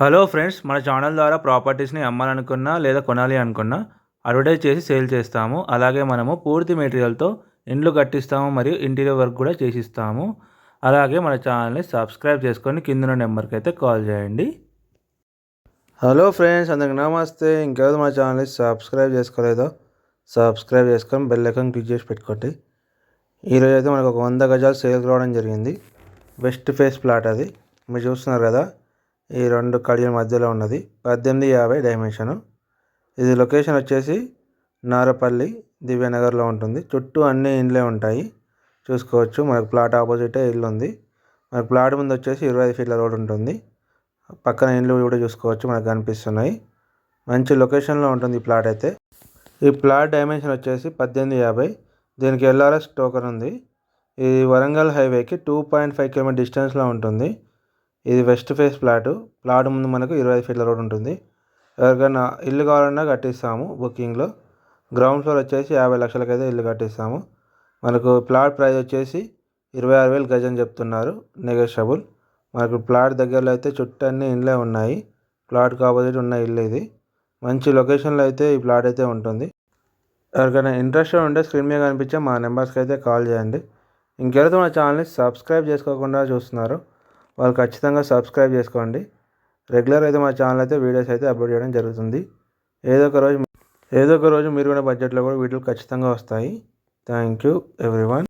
Hello friends మన channel ద్వారా ప్రాపర్టీస్ని అమ్మాలనుకున్నా లేదా కొనాలి అనుకున్నా అడ్వర్టైజ్ చేసి సేల్ చేస్తాము. అలాగే మనము పూర్తి మెటీరియల్తో ఇండ్లు కట్టిస్తాము మరియు ఇంటీరియర్ వర్క్ కూడా చేసిస్తాము. అలాగే మన ఛానల్ని సబ్స్క్రైబ్ చేసుకొని కింద నెంబర్కి అయితే కాల్ చేయండి. హలో ఫ్రెండ్స్ అందరికి నమస్తే. ఇంకెవరు మా ఛానల్ని సబ్స్క్రైబ్ చేసుకోలేదో సబ్స్క్రైబ్ చేసుకొని బెల్ ఐకాన్ క్లిక్ చేసి పెట్టుకోండి. ఈరోజు అయితే మనకు ఒక వంద గజాలు సేల్ రావడం జరిగింది. వెస్ట్ ఫేస్ ప్లాట్ అది. మీరు చూస్తున్నారు కదా ఈ రెండు కడియల మధ్యలో ఉన్నది. పద్దెనిమిది యాభై డైమెన్షను. ఇది లొకేషన్ వచ్చేసి నారపల్లి దివ్యనగర్లో ఉంటుంది. చుట్టూ అన్ని ఇండ్లే ఉంటాయి. చూసుకోవచ్చు. మనకు ప్లాట్ ఆపోజిటే ఇల్లు ఉంది. మనకు ప్లాట్ ముందు వచ్చేసి ఇరవై ఐదు ఫీట్ల రోడ్ ఉంటుంది. పక్కన ఇండ్లు కూడా చూసుకోవచ్చు. మనకు కనిపిస్తున్నాయి. మంచి లొకేషన్లో ఉంటుంది ఈ ప్లాట్ అయితే. ఈ ప్లాట్ డైమెన్షన్ వచ్చేసి పద్దెనిమిది యాభై. దీనికి ఎల్ఆర్ఎస్ టోకన్ ఉంది. ఇది వరంగల్ హైవేకి టూ పాయింట్ ఫైవ్ కిలోమీటర్ డిస్టెన్స్లో ఉంటుంది. ఇది వెస్ట్ ఫేస్ ప్లాట్ ప్లాట్ ముందు మనకు ఇరవై ఐదు ఫీట్ల రోడ్ ఉంటుంది. ఎవరికైనా ఇల్లు కావాలన్నా కట్టిస్తాము బుకింగ్లో. గ్రౌండ్ ఫ్లోర్ వచ్చేసి యాభై లక్షలకైతే ఇల్లు కట్టిస్తాము. మనకు ప్లాట్ ప్రైస్ వచ్చేసి ఇరవై ఆరు వేలు గజం చెప్తున్నారు నెగోషియబుల్. మనకు ప్లాట్ దగ్గరలో అయితే చుట్టూ అన్ని ఇండ్లే ఉన్నాయి. ప్లాట్కి ఆపోజిట్ ఉన్న ఇల్లు ఇది. మంచి లొకేషన్లో అయితే ఈ ప్లాట్ అయితే ఉంటుంది. ఎవరికైనా ఇంట్రెస్ట్ ఉంటే స్క్రీన్ మీద కనిపించే మా నెంబర్స్కి అయితే కాల్ చేయండి. ఇంకెవరైతే మా ఛానల్ని సబ్స్క్రైబ్ చేసుకోకుండా చూస్తున్నారు. వాళ్ళు ఖచ్చితంగా సబ్స్క్రైబ్ చేసుకోండి. రెగ్యులర్ అయితే మా ఛానల్ అయితే వీడియోస్ అయితే అప్లోడ్ చేయడం జరుగుతుంది. ఏదో ఒక రోజు ఏదో ఒక రోజు మీరు కూడా బడ్జెట్లో కూడా వీడియోలు ఖచ్చితంగా వస్తాయి. Thank you everyone